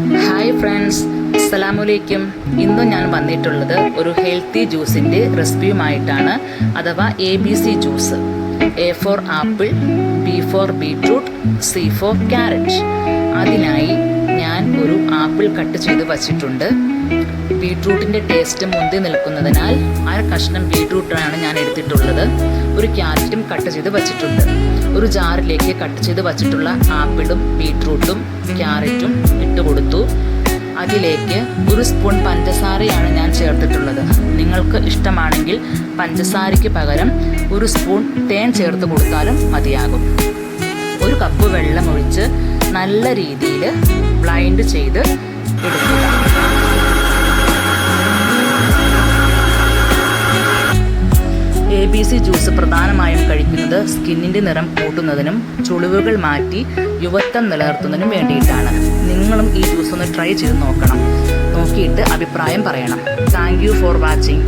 Hi friends അസ്സലാമലൈക്കും ഇന്ന് ഞാൻ വന്നിട്ടുള്ളത് ഒരു ഹെൽത്തി ജ്യൂസിന്റെ റെസിപ്പിയുമായിട്ടാണ് അഥവാ A B C juice A for apple B for beetroot C for carrot അതിനായി ഞാൻ ഒരു ആപ്പിൾ കട്ട് ചെയ്ത് വച്ചിട്ടുണ്ട്. ബീട്രൂട്ടിന്റെ ടേസ്റ്റ് മുന്തി നിൽക്കുന്നതിനാൽ അര കഷ്ണം ബീട്രൂട്ടാണ് ഞാൻ എടുത്തിട്ടുള്ളത്. ഒരു ക്യാരറ്റും കട്ട് ചെയ്ത് വച്ചിട്ടുണ്ട്. ഒരു ജാറിലേക്ക് കട്ട് ചെയ്ത് വച്ചിട്ടുള്ള ആപ്പിളും ബീട്രൂട്ടും ക്യാരറ്റും ഇട്ട് കൊടുത്തു. അതിലേക്ക് ഒരു സ്പൂൺ പഞ്ചസാരയാണ് ഞാൻ ചേർത്തിട്ടുള്ളത്. നിങ്ങൾക്ക് ഇഷ്ടമാണെങ്കിൽ പഞ്ചസാരയ്ക്ക് പകരം ഒരു സ്പൂൺ തേൻ ചേർത്ത് കൊടുത്താലും മതിയാകും. ഒരു കപ്പ് വെള്ളം ഒഴിച്ച് നല്ല രീതിയിൽ ബ്ലൈൻഡ് ചെയ്ത് എടുക്കുക. ബി സി ജ്യൂസ് പ്രധാനമായും കഴിക്കുന്നത് സ്കിന്നിന്റെ നിറം കൂട്ടുന്നതിനും ചുളിവുകൾ മാറ്റി യുവത്വം നിലനിർത്തുന്നതിനും വേണ്ടിയിട്ടാണ്. നിങ്ങളും ഈ ജ്യൂസ് ഒന്ന് ട്രൈ ചെയ്ത് നോക്കണം. നോക്കിയിട്ട് അഭിപ്രായം പറയണം. Thank for watching.